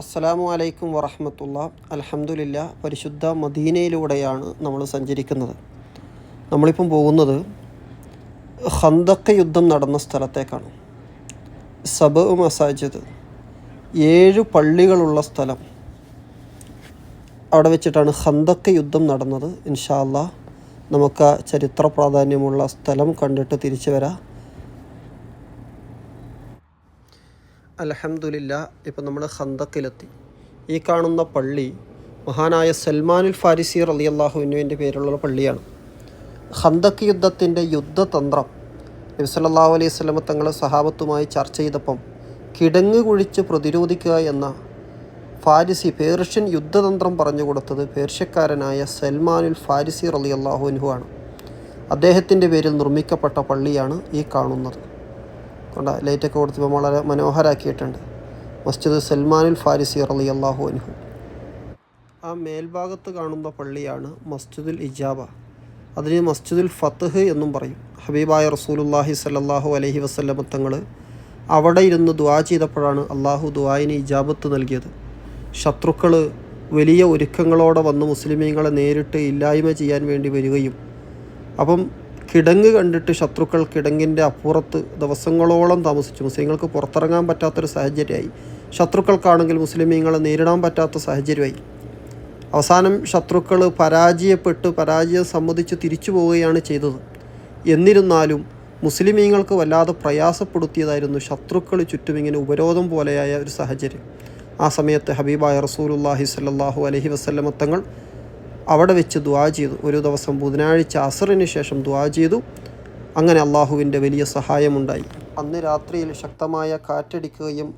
അസ്സലാമു അലൈക്കും വറഹമത്തുള്ള. അലഹമുല്ല പരിശുദ്ധ മദീനയിലൂടെയാണ് നമ്മൾ സഞ്ചരിക്കുന്നത്. നമ്മളിപ്പം പോകുന്നത് ഹന്തക്ക യുദ്ധം നടന്ന സ്ഥലത്തേക്കാണ്. സബ് മസാജിദ് ഏഴ് പള്ളികളുള്ള സ്ഥലം. അവിടെ വെച്ചിട്ടാണ് ഹന്തക്ക യുദ്ധം നടന്നത്. ഇൻഷാല്ല നമുക്ക് ചരിത്ര പ്രാധാന്യമുള്ള സ്ഥലം കണ്ടിട്ട് തിരിച്ചു വരാം. അലഹമുല്ല ഇപ്പം നമ്മൾ ഹന്തക്കിലെത്തി ഈ കാണുന്ന പള്ളി മഹാനായ സൽമാനുൽ ഫാരിസി റലി അള്ളാഹുവിനുവിന്റെ പേരുള്ള പള്ളിയാണ്. ഹന്തക്ക് യുദ്ധത്തിന്റെ യുദ്ധതന്ത്രം നബി സല്ലല്ലാഹു അലൈഹി സ്വലമ തങ്ങൾ സഹാബത്തുമായി ചർച്ച ചെയ്തപ്പം കിടങ്ങ് കുഴിച്ച് പ്രതിരോധിക്കുക എന്ന ഫാരിസി പേർഷ്യൻ യുദ്ധതന്ത്രം പറഞ്ഞു കൊടുത്തത് പേർഷ്യക്കാരനായ സൽമാനുൽ ഫാരിസി റലി അള്ളാഹുവിൻഹു ആണ്. അദ്ദേഹത്തിന്റെ പേരിൽ നിർമ്മിക്കപ്പെട്ട പള്ളിയാണ് ഈ കാണുന്നത്. കൊണ്ട ലൈറ്റൊക്കെ കൊടുത്തപ്പോൾ വളരെ മനോഹരാക്കിയിട്ടുണ്ട്. മസ്ജിദ് സൽമാനുൽ ഫാരിസി റലി അള്ളാഹു അനുഹു ആ മേൽഭാഗത്ത് കാണുന്ന പള്ളിയാണ് മസ്ജിദുൽ ഇജാബ. അതിന് മസ്ജിദുൽ ഫത്തഹ് എന്നും പറയും. ഹബീബായ റസൂലുല്ലാഹി സല്ലാഹു അലഹി വസ്ല്ലം തങ്ങൾ അവിടെ ഇരുന്ന് ദുവാ ചെയ്തപ്പോഴാണ് അള്ളാഹു ദുവായിന് ഇജാബത്ത് നൽകിയത്. ശത്രുക്കൾ വലിയ ഒരുക്കങ്ങളോടെ വന്ന് മുസ്ലിമീങ്ങളെ നേരിട്ട് ഇല്ലായ്മ ചെയ്യാൻ വേണ്ടി വരികയും അപ്പം കിടങ്ങ് കണ്ടിട്ട് ശത്രുക്കൾ കിടങ്ങിന്റെ അപ്പുറത്ത് ദിവസങ്ങളോളം താമസിച്ചു. മുസ്ലിങ്ങൾക്ക് പുറത്തിറങ്ങാൻ പറ്റാത്തൊരു സാഹചര്യമായി. ശത്രുക്കൾക്കാണെങ്കിൽ മുസ്ലിമീങ്ങളെ നേരിടാൻ പറ്റാത്ത സാഹചര്യമായി. അവസാനം ശത്രുക്കൾ പരാജയപ്പെട്ട് പരാജയം സമ്മതിച്ച് തിരിച്ചു പോവുകയാണ് ചെയ്തത്. എന്നിരുന്നാലും മുസ്ലിമീങ്ങൾക്ക് വല്ലാതെ പ്രയാസപ്പെടുത്തിയതായിരുന്നു ശത്രുക്കൾ ചുറ്റുമിങ്ങനെ ഉപരോധം പോലെയായ ഒരു സാഹചര്യം. ആ സമയത്ത് ഹബീബായ റസൂലുല്ലാഹി സല്ലാഹു അലഹി തങ്ങൾ അവിടെ വെച്ച് ദുആ ചെയ്തു. ഒരു ദിവസം ബുധനാഴ്ച അസറിന് ശേഷം ദുആ ചെയ്തു. അങ്ങനെ അള്ളാഹുവിന്റെ വലിയ സഹായമുണ്ടായി. അന്ന് രാത്രിയിൽ ശക്തമായ കാറ്റടിക്കുകയും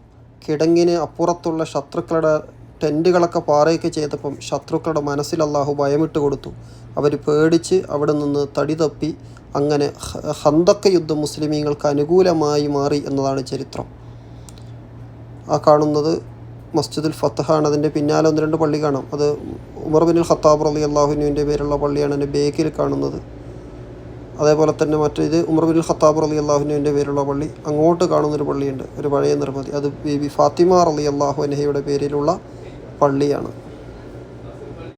കിടങ്ങിന് അപ്പുറത്തുള്ള ശത്രുക്കളുടെ ടെന്റുകളൊക്കെ പാറയൊക്കെ ചെയ്തപ്പം ശത്രുക്കളുടെ മനസ്സിൽ അള്ളാഹു ഭയമിട്ട് കൊടുത്തു. അവർ പേടിച്ച് അവിടെ നിന്ന് തടി തപ്പി അങ്ങനെ ഹന്തക്ക യുദ്ധം മുസ്ലിമീങ്ങൾക്ക് അനുകൂലമായി മാറി എന്നതാണ് ചരിത്രം. ആ കാണുന്നത് മസ്ജിദുൽ ഫത്തഹാണ് അതിന്റെ പിന്നാലെ ഒന്ന് രണ്ട് പള്ളി കാണാം. അത് ഉമർ ബിൻ ഖത്താബ് റലി അള്ളാഹുനുവിന്റെ പേരുള്ള പള്ളിയാണ് എന്റെ ബേക്കിൽ കാണുന്നത്. അതേപോലെ തന്നെ മറ്റേത് ഉമർ ബിൻ ഖത്താബ് റലി അള്ളാഹുനുവിന്റെ പേരുള്ള പള്ളി. അങ്ങോട്ട് കാണുന്നൊരു പള്ളിയുണ്ട്. ഒരു പഴയ നിർമ്മിതി. അത് ബി ബി ഫാത്തിമ റലി അള്ളാഹു അനഹയുടെ പേരിലുള്ള പള്ളിയാണ്.